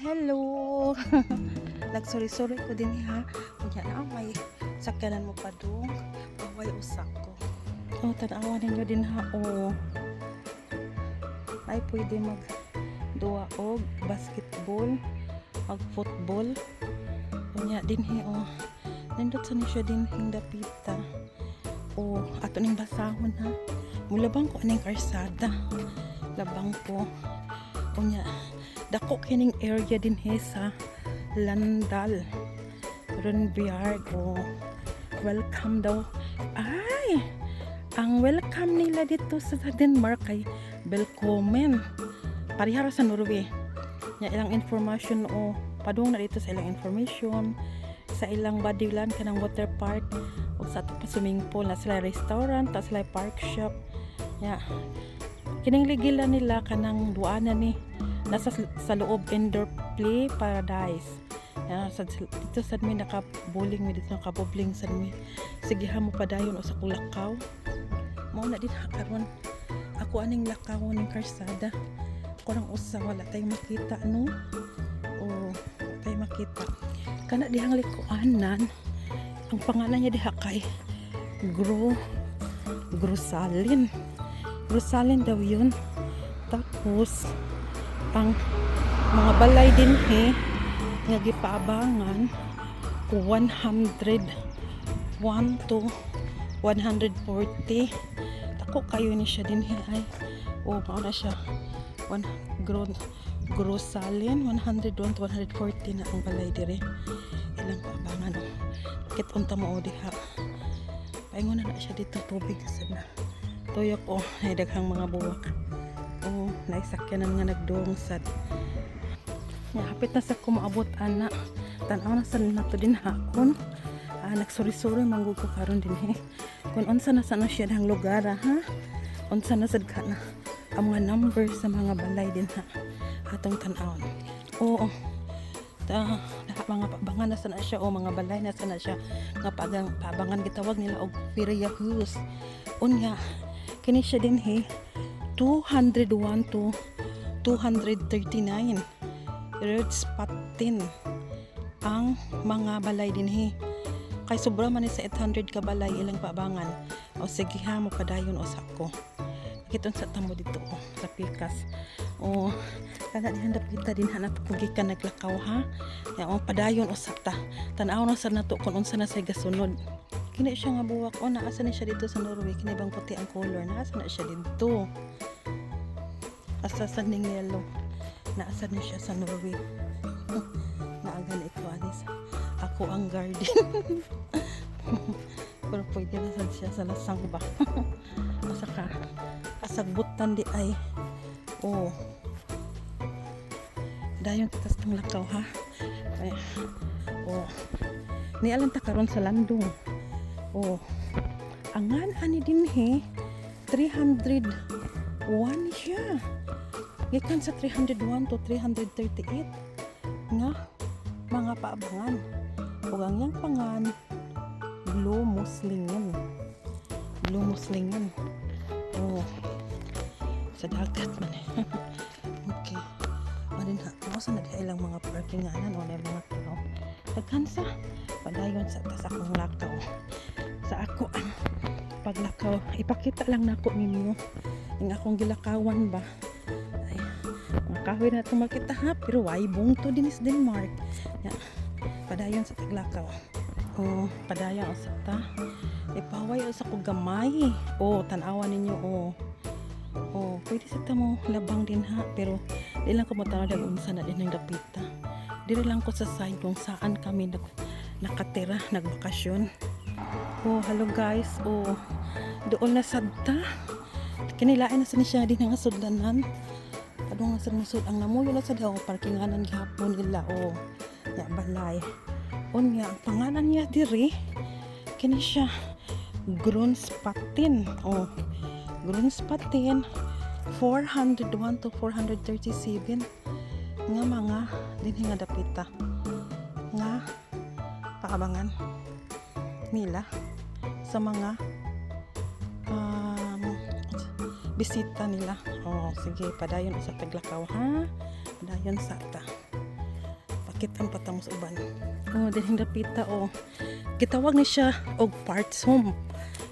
Hello! Nagsuri-suri ko din ha. Kunya na may sakyanan mo pa doon. Paway usak ko. Oh, tanawa ninyo din ha. Oh. Ay, pwede mag duwa og basketball, mag football. Kunya din he oh. Nindot sa siya din hing dapita. Oh, ato ning basahon ha. Mulabang ko aning karsada. Labang ko. Kunya, dako kining area din he sa Landal. Runbyard o welcome daw. Ay! Ang welcome nila dito sa Denmark ay Velkommen. Parihara sa Norway. Nya ilang information o padung na dito sa ilang information sa ilang bodyland kanang water park o sa ato pa swimming pool na sila restaurant ta sila park shop nya kining ligila nila kanang duana ni nasa sa loob indoor play paradise. Yan sa dito sa mi naka-bowling mi dito naka-bowling sa mi. Sige ha mo padayon o sa kulakaw. Mao na din karon. Ako aning lakaw ning karsada. Ako lang usa wala tay makita no? O tay makita. Kana dihang likuanan. Ang pangalan niya diha kay Gro Grosalin Grosalin daw yun. Tapos ang mga balay din he nga gipaabangan 100 1 to 140 ako kayo ni siya din he ay o mao na siya 1 gro grosalin 101 to 140 na ang balay dire. Ilang paabangan o bakit unta mo o diha. Paingon na na siya dito tubig sana tuyok o ay daghang mga buwak o naisakyanan nga nagdungsad nga hapit na sa kumaabot ana. Tanaw na sa nato din hakon ah, nagsuri-suri manggug ko karon din he. Kung unsa na sa na siya dang lugar ah, ha? Unsa na sad ka na? Ang mga number sa mga balay din ha? Atong tan-awon oo. Ta mga pabangan na sana siya o mga balay na sana siya nga pagang pabangan gitawag nila og Piria House unya kini siya din he 201 to 239 red spot 10 ang mga balay din he. Kay sobra man sa 800 ka balay ilang pabangan. O sige ha mo padayon o sako kiton sa tamo dito o sa pikas. O kana dihan dapita din hanap kung gikan naglakaw ha. Ya o padayon o sakta. Tanaw na sa nato kung unsa na say gasunod kini siya nga buwak. O naasa ni siya dito sa Norway. Kini bang puti ang color? Naasa na siya dito. Asa sa ning yellow naasa ni siya sa Norway. Naagan ito anis ako ang garden. Pero pwede na sad siya sa lasang ba? Asa ka? Asagbutan di ay? Oh dayon tatas ng lakaw ha? Ay, oh ni alam ta karon sa landong oh. Angan ani din he. 301 siya. Gikan sa 301 to 338 nga mga paabangan. Ug ang yang pangan blue muslingin blue muslingin oh. Sa dagat man eh. okay. Manin ha mo sa nagkailang mga parking anan o na mga tao nagkansa padayon sa tas akong lakaw sa ako. Ang paglakaw ipakita lang nako ninyo. Ang akong gilakawan ba? Ay ang kahoy na itong makita ha? Pero why bungto din is Denmark ya, padayon sa taglakaw. Oh padayon sa ta ipaway sa ko gamay. Oh tanawa ninyo oh. Oh pwede sa ta mo labang din ha? Pero di lang ko mo tawag unsa na din ang dapita. Diri lang ko sa side kung saan kami nag nakatira nagbakasyon oh hello guys. Oh doon na sadta kinilain na sa ni siya din nga sudlanan. Padung nga sa musud ang namuyo na sa daw parkinganan gihapon nila. Oh ya balay. Unya ang pangalan niya diri kini siya Grunspattin oh Grunspattin 401 to 437 nga mga dinhi nga dapita. Nga paabangan nila sa mga um, bisita nila oh sige padayon sa taglakaw ha padayon sa ta basket ang patamos uban. Oh, din dapita oh. Gitawag ni siya og parts home.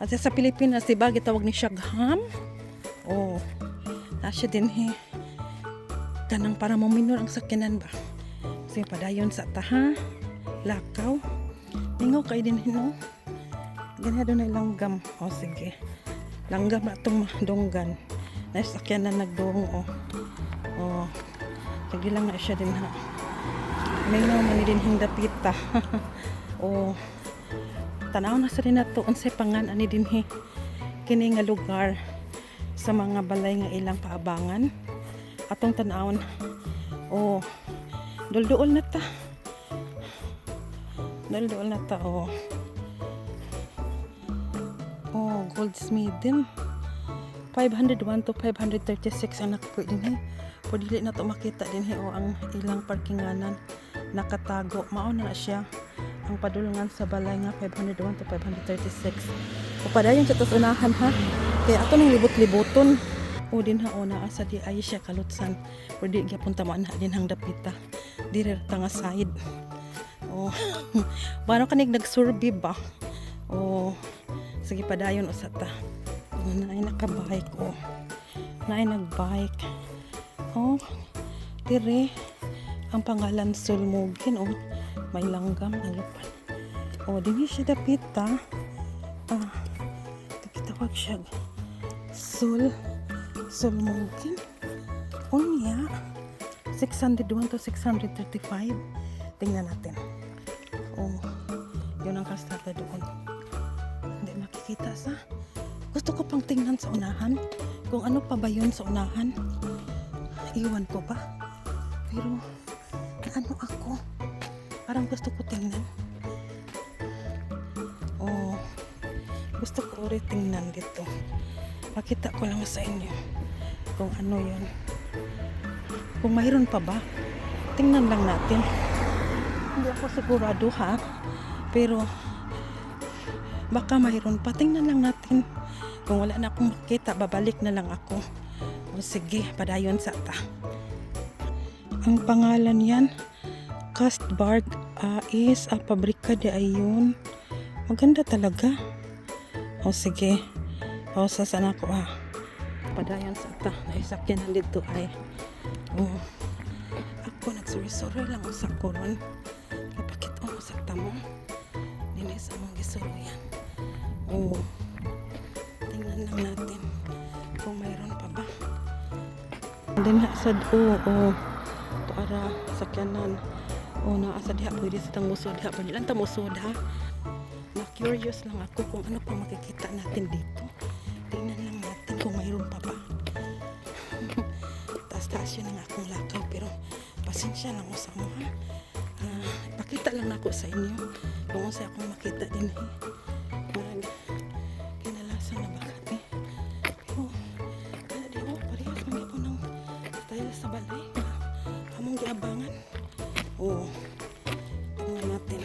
At sa Pilipinas, diba, gitawag ni siya ham. Oh, na siya din he. Kanang para maminor ang sakyanan ba. Kasi padayon sa taha, lakaw. Ningaw kay din hino. Ganado na langgam. O sige. Langgam na itong donggan. Nasakyan na nagdong o. O. Sige lang na siya din ha. May naman ni din hindapita. o. Tanaw na sa rin na to. Unsay pangan ani din he. Kini nga lugar sa mga balay nga ilang paabangan. Atong tanawon. O. Dulduol na ta. Dulduol na ta. O. Oh, goldsmith din. 501 to 536 ang nakapur din eh. Pwede dili na to makita din eh, o ang ilang parkinganan nakatago. Mao na na siya ang padulungan sa balay nga 501 to 536. O padayon sa tos unahan ha. Kaya ato nang libot-liboton. O din ha o naa sa di ay siya kalutsan. Pwede gyapon tamaan ha din hang dapita. Dire ta nga side. O Bano kanig nagsurvey ba? O sige padayon usata. O naay nakabike o. Naay nagbike. O dire ang pangalan Sulmugin o may langgam ang lupan. O dinhi siya dapita. Ah, tawag siya Sul Sulmugin. Unya 601 to 635. Tingnan natin. Ang kastada doon. Hindi makikita sa... Gusto ko pang tingnan sa unahan. Kung ano pa ba yun sa unahan. Iwan ko ba? Pero, ano ako? Parang gusto ko tingnan. Oh, gusto ko ulit tingnan dito. Pakita ko lang sa inyo kung ano yun. Kung mayroon pa ba, tingnan lang natin. Hindi ako sigurado ha. Pero baka mayroon pa. Tingnan lang natin. Kung wala na akong makita, babalik na lang ako. O sige, padayon sa ta. Ang pangalan yan, Castbarg uh, is a pabrika de ayun. Maganda talaga. O sige. O sasana ko ah. Padayon sa ta. Naisakyan na dito ay. Oh. Ako nagsuri-suri lang sa koron. Kapakit o sa tamo. Sa gisuro yan. Oh. Tingnan lang natin kung mayroon pa ba. Din na sad o oh, para sakyanan. O na asa diha pwede sa tang musod diha pa nilang tamusod ha. Na curious lang ako kung ano pa makikita natin dito. Tingnan lang natin kung mayroon pa ba. Taas-taas yun ang akong lakaw pero pasensya lang mo sa mo ha. Ah, ipakita lang ako sa inyo kung sa akong makita din eh. Marag kinalasan na ba kami. Pero kaya di mo parehas kami ko ng style sa balay. Among giabangan. Oo. Tingnan natin.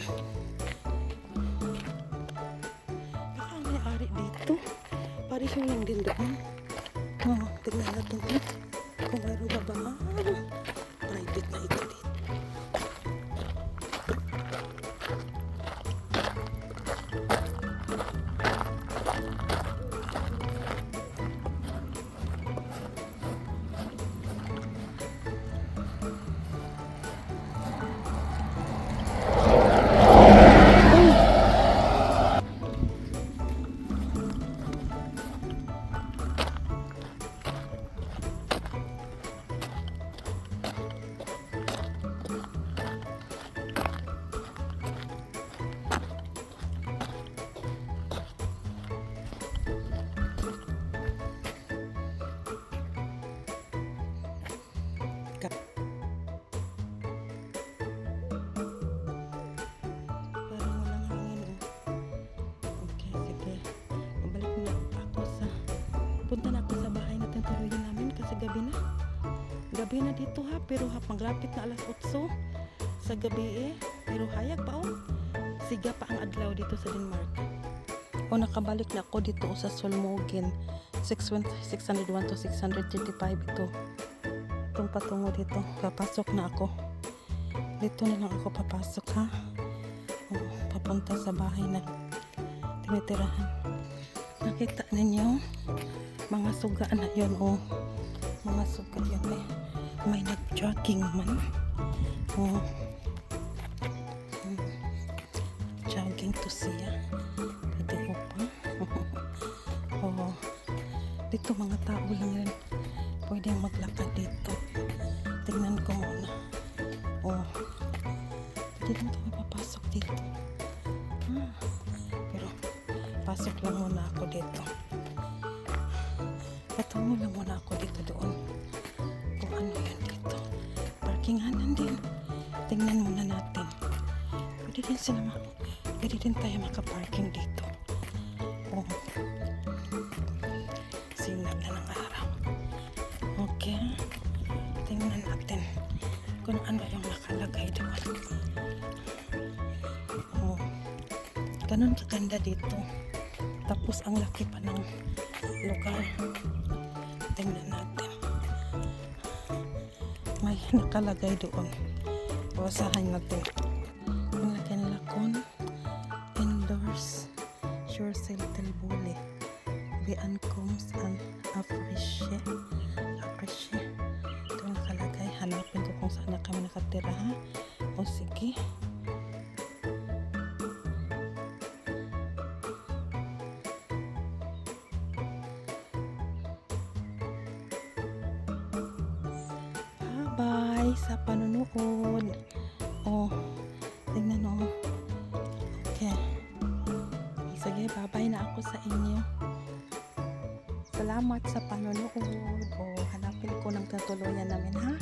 Baka ang may-ari dito. Pareho lang din doon. Oo, tingnan natin eh. Kung mayroon ba ba. Ah, private na ito Punta na ako sa bahay natin tuloyin namin kasi gabi na. Gabi na dito ha, pero ha, maglapit na alas 8 sa gabi eh. Pero hayag pa oh. Siga pa ang adlaw dito sa Denmark. O nakabalik na ako dito sa Solmogen. 601 601 to 635 ito. Itong patungo dito. Kapasok na ako. Dito na lang ako papasok ha. Oh, papunta sa bahay na tinitirahan. Nakita ninyo? Mga suga na yun oh. Mga suga yun eh. May nag-jogging man. Oh. Hmm. Jogging to siya. Pwede mo pa. oh. Dito mga tao lang rin. Pwede maglakad dito. Tingnan ko muna. Oh. Pwede lang kami papasok dito. Ah. Pero, pasok lang muna ako dito. Patungo lang muna ako dito doon. Kung ano yun dito. Parkinganan din. Tingnan muna natin. Pwede din sila ma... Pwede din tayo makaparking dito. Oh. Sinag na ng araw. Okay. Tingnan natin kung ano yung nakalagay doon. Oh. Ganun kaganda dito. Tapos ang laki pa ng lugar. Tingnan natin. May nakalagay doon. Basahan natin. Nilagyan lakon. Indoors. Sure sale Telbule. Bian comes and appreciate. Appreciate. Ito nakalagay. Hanapin ko kung saan na kami nakatira ha. O sige. Panonood. Oh, tingnan o. Okay. Sige, bye-bye na ako sa inyo. Salamat sa panonood. Oh, hanapin ko ng katuluyan namin, ha?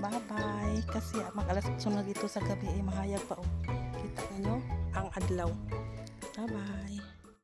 Bye-bye. Kasi mag-alas sunod dito sa gabi, eh, mahayag pa. Oh. Kita ninyo ang adlaw. Bye-bye.